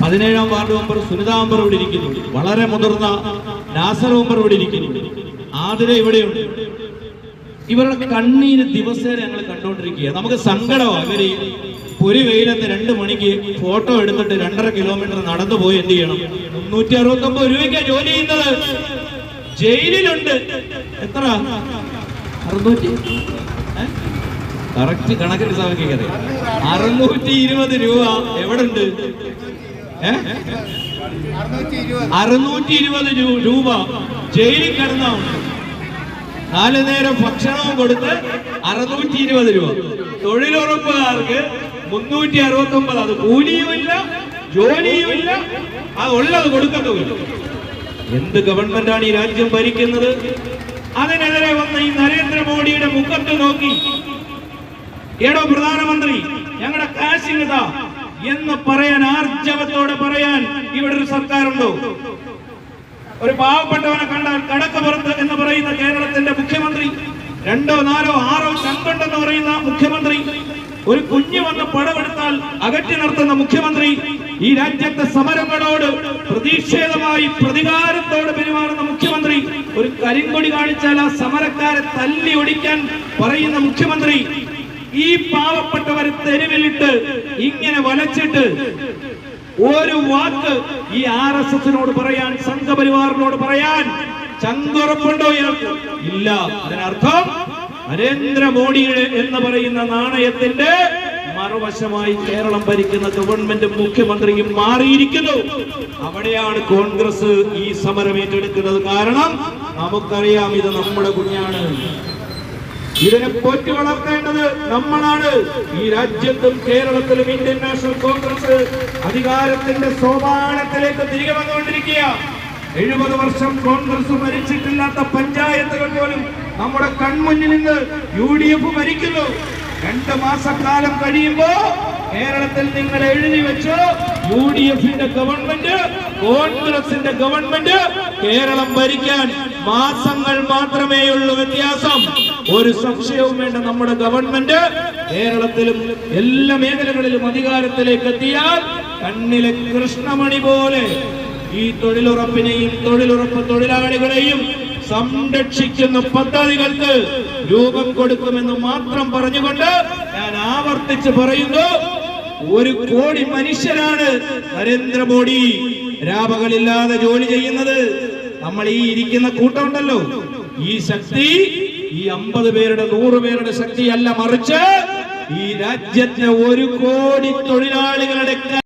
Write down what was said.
പതിനേഴാം ward member Sunitha member ഇവിടെ ഇരിക്കുന്നു വളരെ മുതിർന്ന നാസർ മെമ്പർ ഇവിടെ ഇരിക്കുന്നു ആതിര ഇവിടെയുണ്ട്. ഇവരുടെ കണ്ണീര് ദിവസേന ഞങ്ങൾ കണ്ടുകൊണ്ടിരിക്കുക നമുക്ക് സങ്കടമാണ് ഇവർ ഒരു വെയിലത്ത് രണ്ട് മണിക്ക് ഫോട്ടോ എടുത്തിട്ട് രണ്ടര കിലോമീറ്റർ നടന്നു പോയി എന്ത് ചെയ്യണം? മുന്നൂറ്റി അറുപത്തി ഒമ്പത് രൂപയ്ക്ക് ജോലി ചെയ്യുന്നത്. ജയിലിലുണ്ട്. എത്ര അറുന്നൂറ്റി കറക്റ്റ് സാധിക്കുക അറിയാം അറുന്നൂറ്റി ഇരുപത് രൂപ എവിടെ ഉണ്ട് അറുന്നൂറ്റി ഇരുപത് രൂപ ജയിലിൽ കിടന്നുണ്ട് നാല് നേരം ഭക്ഷണവും കൊടുത്ത് അറുന്നൂറ്റി ഇരുപത് രൂപ. തൊഴിലുറപ്പുകാർക്ക് മുന്നൂറ്റി അറുപത്തി ഒമ്പത് അത് കൂലിയുമില്ല ജോലിയുമില്ല അത് ഉള്ളത് കൊടുക്കത്തുമില്ല. എന്ത് ഗവൺമെന്റാണ് ഈ രാജ്യം ഭരിക്കുന്നത്? അതിനെതിരെ വന്ന ഈ നരേന്ദ്രമോദിയുടെ മുഖത്ത് നോക്കി ഏടോ പ്രധാനമന്ത്രി ഞങ്ങളുടെ കാശ് എന്ന് പറയാൻ ആർജവത്തോടെ പറയാൻ ഇവിടെ ഒരു സർക്കാരുണ്ടോ? ഒരു പാവപ്പെട്ടവനെ കണ്ടാൽ കടക്ക് പുറത്ത് എന്ന് പറയുന്ന കേരളത്തിന്റെ മുഖ്യമന്ത്രി രണ്ടോ നാലോ ആറോ ചങ്കുണ്ടെന്ന് പറയുന്ന മുഖ്യമന്ത്രി ഒരു കുഞ്ഞു വന്ന് പടമെടുത്താൽ അകറ്റി നിർത്തുന്ന മുഖ്യമന്ത്രി ഈ രാജ്യത്തെ സമരങ്ങളോട് പ്രതിഷേധമായി പ്രതികാരത്തോട് പെരുമാറുന്ന മുഖ്യമന്ത്രി ഒരു കരിങ്കൊടി കാണിച്ചാൽ ആ സമരക്കാരെ തല്ലി ഒടിക്കാൻ പറയുന്ന മുഖ്യമന്ത്രി ഈ പാവപ്പെട്ടവരെ തെരുവിലിട്ട് ഇങ്ങനെ വലച്ചിട്ട് ഒരു വാക്ക് ഈ ആർ എസ് എസിനോട് പറയാൻ സംഘപരിവാറിനോട് പറയാൻ ചങ്കുറപ്പുണ്ടോ ഇയാൾക്ക്? ഇല്ല. അതിനർത്ഥം നരേന്ദ്രമോദിയുടെ എന്ന് പറയുന്ന നാണയത്തിന്റെ മറുവശമായി കേരളം ഭരിക്കുന്ന ഗവൺമെന്റ് മുഖ്യമന്ത്രിയും മാറിയിരിക്കുന്നു. അവിടെയാണ് കോൺഗ്രസ് ഈ സമരം ഏറ്റെടുക്കുന്നത്. കാരണം നമുക്കറിയാം ഇത് നമ്മുടെ കുഞ്ഞാണ്. ഇതിനെ പോറ്റി വളർത്തേണ്ടത് നമ്മളാണ്. ഈ രാജ്യത്തും കേരളത്തിലും ഇന്ത്യൻ നാഷണൽ കോൺഗ്രസ് അധികാരത്തിന്റെ സോപാനത്തിലേക്ക് തിരികെ വന്നുകൊണ്ടിരിക്കുക എഴുപത് വർഷം കോൺഗ്രസ് ഭരിച്ചിട്ടില്ലാത്ത പഞ്ചായത്തുകൾ പോലും നമ്മുടെ കൺമുന്നിൽ നിന്ന് യു ഡി എഫ് ഭരിക്കുന്നു. രണ്ട് മാസക്കാലം കഴിയുമ്പോ കേരളത്തിൽ നിങ്ങൾ എഴുതി വെച്ചോ യു ഡി എഫിന്റെ ഗവൺമെന്റ് കോൺഗ്രസിന്റെ ഗവൺമെന്റ് കേരളം ഭരിക്കാൻ മാസങ്ങൾ മാത്രമേ ഉള്ളൂ വ്യത്യാസം. ഒരു സംശയവും വേണ്ട നമ്മുടെ ഗവൺമെന്റ് കേരളത്തിലും എല്ലാ മേഖലകളിലും അധികാരത്തിലേക്ക് എത്തിയാൽ കണ്ണിലെ കൃഷ്ണമണി പോലെ ഈ തൊഴിലുറപ്പിനെയും തൊഴിലുറപ്പ് തൊഴിലാളികളെയും സംരക്ഷിക്കുന്ന പദ്ധതികൾക്ക് രൂപം കൊടുക്കുമെന്ന് മാത്രം പറഞ്ഞുകൊണ്ട് ഞാൻ ആവർത്തിച്ച് പറയുന്നു. ഒരു കോടി മനുഷ്യരാണ് നരേന്ദ്രമോദി രാപകലില്ലാതെ ജോലി ചെയ്യുന്നത്. നമ്മൾ ഈ ഇരിക്കുന്ന കൂട്ടമുണ്ടല്ലോ. ഈ ശക്തി ഈ അമ്പത് പേരുടെ നൂറ് പേരുടെ ശക്തിയല്ല മറിച്ച് ഈ രാജ്യത്തെ ഒരു കോടി തൊഴിലാളികളുടെ